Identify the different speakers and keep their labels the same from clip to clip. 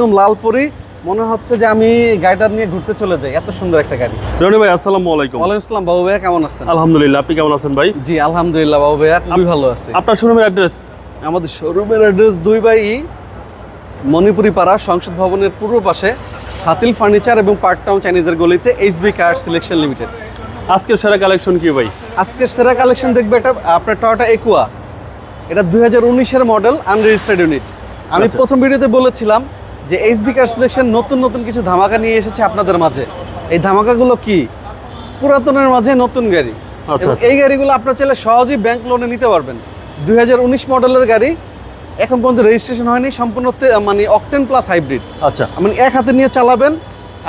Speaker 1: একদম লাল পরি মনে হচ্ছে যে আমি গাড়িটা নিয়ে ঘুরতে চলে যাই। এত সুন্দর একটা গাড়ি।
Speaker 2: রনি ভাই আসসালামু আলাইকুম।
Speaker 1: ওয়ালাইকুম আসসালাম বাবু ভাইয়া কেমন আছেন?
Speaker 2: আলহামদুলিল্লাহ আপনি কেমন আছেন ভাই?
Speaker 1: জি আলহামদুলিল্লাহ বাবু ভাইয়া খুবই ভালো আছে।
Speaker 2: আপনার শোরুমের অ্যাড্রেস?
Speaker 1: আমাদের শোরুমের অ্যাড্রেস দুই বাই মণিপুরি পাড়া সংসদ ভবনের পূর্ব পাশে হাতিল ফার্নিচার এবং পার্ক টাউন চাইনিজের গলিতে এইচবি কার সিলেকশন লিমিটেড।
Speaker 2: আজকের সেরা কালেকশন কি ভাই?
Speaker 1: আজকের সেরা কালেকশন দেখবে এটা আপনার টয়োটা একুয়া এটা দুই হাজার উনিশের মডেল আনরেজিস্টার্ড ইউনিট আমি
Speaker 2: আচ্ছা।
Speaker 1: প্রথম ভিডিওতে বলেছিলাম যে এইচডি কার সিলেকশন নতুন নতুন কিছু ধামাকা নিয়ে এসেছে আপনাদের মাঝে। এই ধামাকাগুলো কি? পুরাতনের মাঝে নতুন গাড়ি।
Speaker 2: আচ্ছা, আচ্ছা।
Speaker 1: এই গাড়িগুলো আপনার চাইলে সহজেই ব্যাংক লোনে নিতে পারবেন। দুই মডেলের গাড়ি এখন পর্যন্ত রেজিস্ট্রেশন হয়নি সম্পূর্ণ মানে অকটেন প্লাস হাইব্রিড
Speaker 2: আচ্ছা।
Speaker 1: মানে এক হাতে নিয়ে চালাবেন।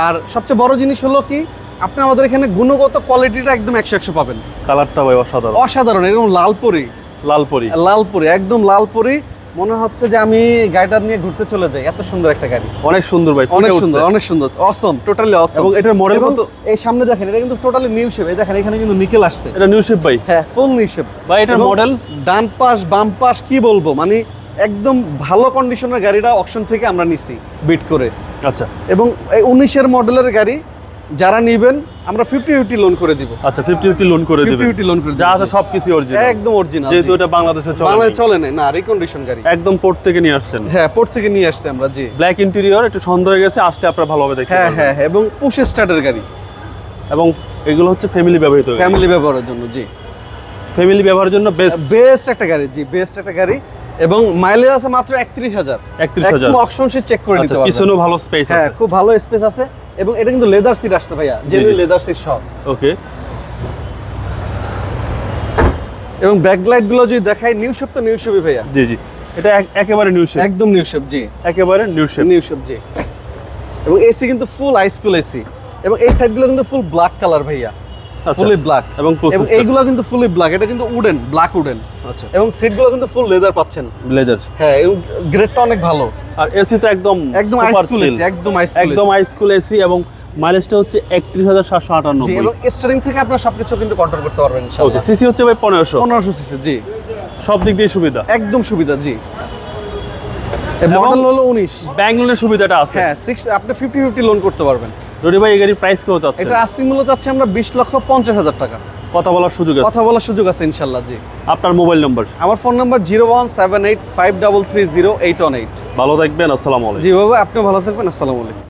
Speaker 1: আর সবচেয়ে বড় জিনিস হলো কি আপনি আমাদের এখানে গুণগত কোয়ালিটিটা একদম একশো একশো পাবেন।
Speaker 2: কালারটা ভাই অসাধারণ।
Speaker 1: অসাধারণ এরকম লালপরি
Speaker 2: লালপরি
Speaker 1: লালপরি একদম লালপরি মনে হচ্ছে যে আমি গাড়িটা নিয়ে ঘুরতে চলে যাই। এত সুন্দর একটা গাড়ি।
Speaker 2: অনেক সুন্দর ভাই
Speaker 1: অনেক সুন্দর অনেক সুন্দর অসম টোটালি অসম
Speaker 2: এবং এটার মডেল কত?
Speaker 1: এই সামনে দেখেন এটা কিন্তু টোটালি নিউ শেপ এই দেখেন এখানে কিন্তু নিকেল আসছে।
Speaker 2: এটা নিউ শেপ ভাই।
Speaker 1: হ্যাঁ ফুল নিউ শেপ
Speaker 2: ভাই এটার মডেল
Speaker 1: ডান পাশ বাম পাশ কি বলব? মানে একদম ভালো কন্ডিশনের গাড়িটা অপশন থেকে আমরা নিছি বিট করে।
Speaker 2: আচ্ছা।
Speaker 1: এবং এই উনিশের মডেলের গাড়ি যারা নিবেন আমরা ফিফটি ফিফটি লোন করে দিব।
Speaker 2: আচ্ছা ফিফটি ফিফটি লোন করে দিবেন।
Speaker 1: ফিফটি লোন করে
Speaker 2: যা
Speaker 1: দিব
Speaker 2: আছে সবকিছু অরিজিনাল
Speaker 1: একদম অরিজিনাল
Speaker 2: যেহেতু এটা বাংলাদেশে চলে
Speaker 1: বাংলায় চলে না না রিকন্ডিশন গাড়ি।
Speaker 2: একদম পোর্ট থেকে নিয়ে আসছেন।
Speaker 1: হ্যাঁ পোর্ট থেকে নিয়ে আসছে আমরা জি।
Speaker 2: ব্ল্যাক ইন্টেরিয়র একটু সন্দেহ হয়ে গেছে আসলে আপনারা ভালোভাবে দেখতে
Speaker 1: হ্যাঁ হ্যাঁ হ্যাঁ, এবং পুশ স্টার্টের গাড়ি।
Speaker 2: এবং এগুলো হচ্ছে ফ্যামিলি ব্যবহৃত
Speaker 1: ফ্যামিলি ব্যবহারের জন্য জি।
Speaker 2: ফ্যামিলি ব্যবহারের জন্য বেস্ট
Speaker 1: বেস্ট একটা গাড়ি জি বেস্ট একটা গাড়ি। এবং মাইলেজ আছে মাত্র একত্রিশ হাজার।
Speaker 2: 31,000
Speaker 1: একদম অপশন সিট চেক করে
Speaker 2: আচ্ছা
Speaker 1: নিতে পারবেন।
Speaker 2: পিছনেও ভালো স্পেস আছে।
Speaker 1: হ্যাঁ খুব ভালো স্পেস আছে। এবং এটা কিন্তু লেদার সিট আসছে ভাইয়া জেনুইন। লেদার সিট সব
Speaker 2: ওকে।
Speaker 1: এবং ব্যাকলাইটগুলো যদি দেখাই নিউ শেপ তো নিউ শেপই ভাইয়া।
Speaker 2: জি জি। এটা একেবারে নিউ শেপ
Speaker 1: একদম নিউ শেপ জি।
Speaker 2: একেবারে নিউ শেপ
Speaker 1: নিউ শেপ জি। এবং এসি কিন্তু ফুল হাইস্কুল এসি এবং এই সাইডগুলো কিন্তু ফুল ব্ল্যাক কালার ভাইয়া। ফুলি ব্ল্যাক
Speaker 2: এবং
Speaker 1: এইগুলো কিন্তু ফুলি ব্ল্যাক এটা কিন্তু উডেন ব্ল্যাক উডেন
Speaker 2: আচ্ছা।
Speaker 1: এবং সিটগুলো কিন্তু ফুল লেদার পাচ্ছেন।
Speaker 2: লেদার
Speaker 1: হ্যাঁ এবং গ্রেডটা অনেক ভালো।
Speaker 2: আর এসি তো একদম
Speaker 1: একদম হাইস্কুল এসি একদম হাইস্কুল
Speaker 2: একদম হাই স্কুল এসি এবং মাইলেজটা হচ্ছে একত্রিশ হাজার সাতশো আটানব্বই
Speaker 1: এবং স্টারিং থেকে আপনারা সবকিছু কিন্তু কন্ট্রোল করতে পারবেন
Speaker 2: ওকে সিসি হচ্ছে ভাই পনেরোশো।
Speaker 1: পনেরোশো সিসি জি।
Speaker 2: সব দিক দিয়ে সুবিধা।
Speaker 1: একদম সুবিধা জি। মডেল হলো উনিশ।
Speaker 2: ব্যাংক লোনের সুবিধাটা আছে।
Speaker 1: হ্যাঁ আপনি লোন করতে পারবেন।
Speaker 2: রনি ভাই এই গাড়ির প্রাইস কেউ চাচ্ছে
Speaker 1: এটা আস্তিক মূল্য আমরা বিশ লক্ষ পঞ্চাশ হাজার টাকা।
Speaker 2: কথা বলার সুযোগ আছে?
Speaker 1: কথা বলার সুযোগ আছে জি।
Speaker 2: আপনার মোবাইল নাম্বার
Speaker 1: আমার phone number zero one seven eight five double three zero eight one eight
Speaker 2: ভালো থাকবেন আসসালামু আলাইকুম।
Speaker 1: জি বাবা আপনিও ভালো থাকবেন আসসালামু আলাইকুম।